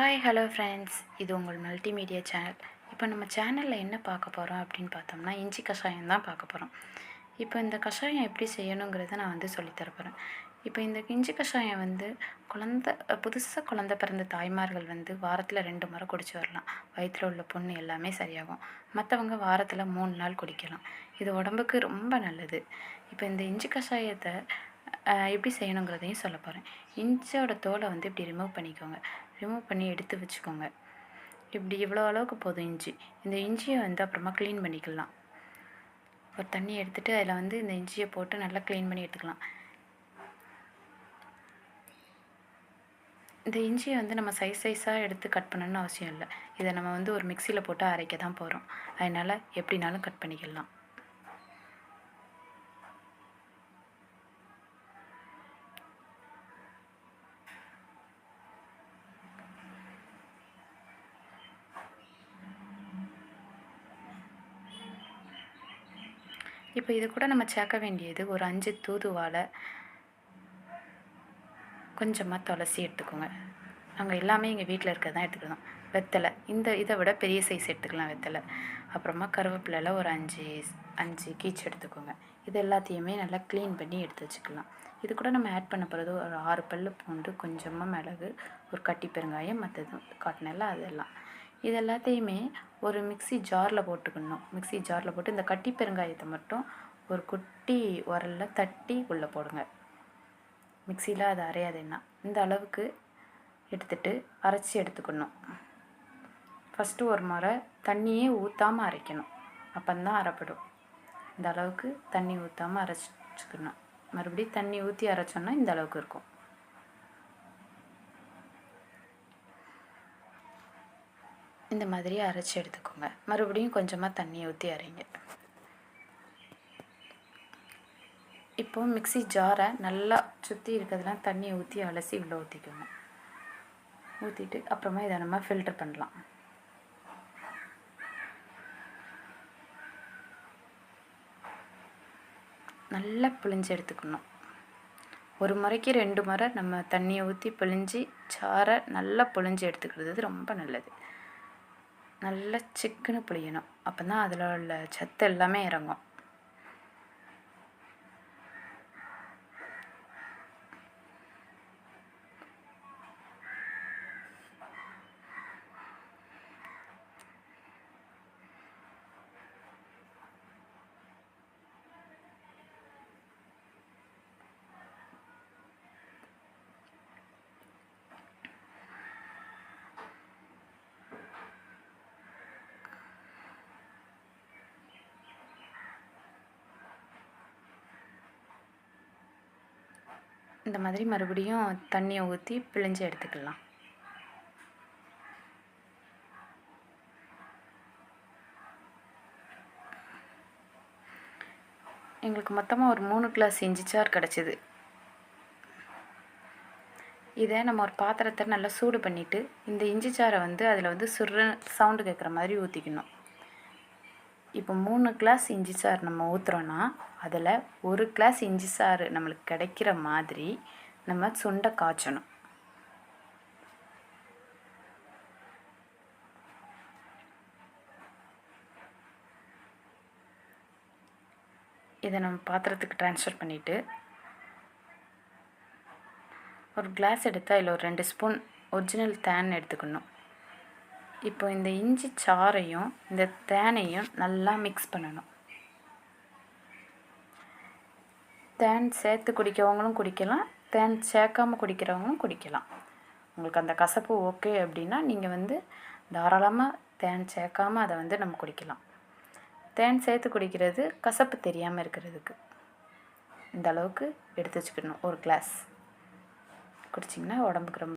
Hi hello friends இது உங்கள் multimedia channel இப்போ நம்ம சேனலில் என்ன பார்க்க போகிறோம் அப்படின்னு பார்த்தோம்னா இஞ்சி கஷாயம் தான் பார்க்க போகிறோம் இப்போ இந்த கஷாயம் எப்படி செய்யணுங்கிறத நான் வந்து சொல்லித்தரப்போகிறேன் இப்போ இந்த இஞ்சி கஷாயம் வந்து குழந்த புதுசாக குழந்த பிறந்த தாய்மார்கள் வந்து வாரத்தில் ரெண்டு முறை குடிச்சு வரலாம். வயிற்றில் உள்ள புண்ணு எல்லாமே சரியாகும். மற்றவங்க வாரத்தில் மூணு நாள் குடிக்கலாம். இது உடம்புக்கு ரொம்ப நல்லது. இப்போ இந்த இஞ்சி கஷாயத்தை எப்படி செய்யணுங்கிறதையும் சொல்ல போகிறேன் இஞ்சியோட தோலை வந்து இப்படி ரிமூவ் பண்ணிக்கோங்க. ரிமூவ் பண்ணி எடுத்து வச்சுக்கோங்க. இப்படி இவ்வளோ அளவுக்கு போதும் இஞ்சி. இந்த இஞ்சியை வந்து அப்புறமா க்ளீன் பண்ணிக்கலாம். ஒரு தண்ணி எடுத்துகிட்டு அதில் வந்து இந்த இஞ்சியை போட்டு நல்லா க்ளீன் பண்ணி எடுத்துக்கலாம். இந்த இஞ்சியை வந்து நம்ம சைஸ் சைஸாக எடுத்து கட் பண்ணணும்னு அவசியம் இல்லை. இதை நம்ம வந்து ஒரு மிக்சியில் போட்டு அரைக்க தான் போகிறோம் அதனால் எப்படினாலும் கட் பண்ணிக்கலாம். இப்போ இது கூட நம்ம சேர்க்க வேண்டியது ஒரு அஞ்சு தூதுவாலை கொஞ்சமாக துளசி எடுத்துக்கோங்க. நாங்கள் எல்லாமே எங்கள் வீட்டில் இருக்கிறது தான் எடுத்துக்கலாம் வெத்தலை. இந்த இதை விட பெரிய சைஸ் எடுத்துக்கலாம் வெத்தலை. அப்புறமா கருவேப்பிலையில் ஒரு அஞ்சு அஞ்சு கீச்சு எடுத்துக்கோங்க. இது எல்லாத்தையுமே நல்லா க்ளீன் பண்ணி எடுத்து வச்சுக்கலாம். இது கூட நம்ம ஆட் பண்ண போகிறது ஒரு ஆறு பல் பூண்டு கொஞ்சமாக மிளகு ஒரு கட்டி பெருங்காயம் மற்றது காட்டினெல்லாம் அதெல்லாம். இது எல்லாத்தையுமே ஒரு மிக்சி ஜாரில் போட்டுக்கணும். மிக்சி ஜாரில் போட்டு இந்த கட்டி பெருங்காயத்தை மட்டும் ஒரு குட்டி உரலில் தட்டி உள்ளே போடுங்க. மிக்சியில் அது அரையாதுன்னா இந்த அளவுக்கு எடுத்துட்டு அரைச்சி எடுத்துக்கணும். ஃபஸ்ட்டு ஒரு முறை தண்ணியே ஊற்றாமல் அரைக்கணும். அப்போந்தான் அரைப்படும். இந்த அளவுக்கு தண்ணி ஊற்றாமல் அரைச்சிக்கணும். மறுபடியும் தண்ணி ஊற்றி அரைச்சோன்னா இந்த அளவுக்கு இருக்கும். இந்த மாதிரி அரைச்சி எடுத்துக்கோங்க. மறுபடியும் கொஞ்சமாக தண்ணியை ஊற்றி அரைங்க. இப்போ மிக்சி ஜாரை நல்லா சுற்றி இருக்கிறதுலாம் தண்ணியை ஊற்றி அலசி உள்ளே ஊற்றிக்கோங்க ஊற்றிட்டு அப்புறமா இதை நம்ம ஃபில்டர் பண்ணலாம். நல்லா பிழிஞ்சு எடுத்துக்கணும். ஒரு முறைக்கு ரெண்டு முறை நம்ம தண்ணியை ஊற்றி பிழிஞ்சு சாரை நல்லா பிழிஞ்சு எடுத்துக்கிறது ரொம்ப நல்லது. நல்லா சிக்குன்னு புளியணும் அப்போ தான் அதில் உள்ள சத்து எல்லாமே இறங்கும். இந்த மாதிரி மறுபடியும் தண்ணியை ஊற்றி பிழிஞ்சு எடுத்துக்கலாம். எங்களுக்கு மொத்தமாக ஒரு மூணு கிளாஸ் இஞ்சிச்சார் கிடச்சிது. இதை நம்ம ஒரு பாத்திரத்தை நல்லா சூடு பண்ணிவிட்டு இந்த இஞ்சி வந்து அதில் வந்து சுரு சவுண்டு கேட்குற மாதிரி ஊற்றிக்கணும் இப்போ மூணு கிளாஸ் இஞ்சி சாறு நம்ம ஊற்றுறோன்னா அதில் ஒரு கிளாஸ் இஞ்சி சாறு நம்மளுக்கு கிடைக்கிற மாதிரி நம்ம சுண்டை காய்ச்சணும். இதை நம்ம பாத்திரத்துக்கு ட்ரான்ஸ்ஃபர் பண்ணிவிட்டு ஒரு கிளாஸ் எடுத்தால் அதில் ஒரு ரெண்டு ஸ்பூன் ஒரிஜினல் தேன் எடுத்துக்கணும். இப்போ இந்த இஞ்சி சாறையும் இந்த தேனையும் நல்லா மிக்ஸ் பண்ணணும். தேன் சேர்த்து குடிக்கிறவங்களும் குடிக்கலாம். தேன் சேர்க்காமல் குடிக்கிறவங்களும் குடிக்கலாம். உங்களுக்கு அந்த கசப்பு ஓகே அப்படின்னா நீங்கள் வந்து தாராளமாக தேன் சேர்க்காமல் அதை வந்து நம்ம குடிக்கலாம். தேன் சேர்த்து குடிக்கிறது கசப்பு தெரியாமல் இருக்கிறதுக்கு. இந்த அளவுக்கு எடுத்து வச்சுக்கணும். ஒரு கிளாஸ் குடிச்சிங்கன்னா உடம்புக்கு ரொம்ப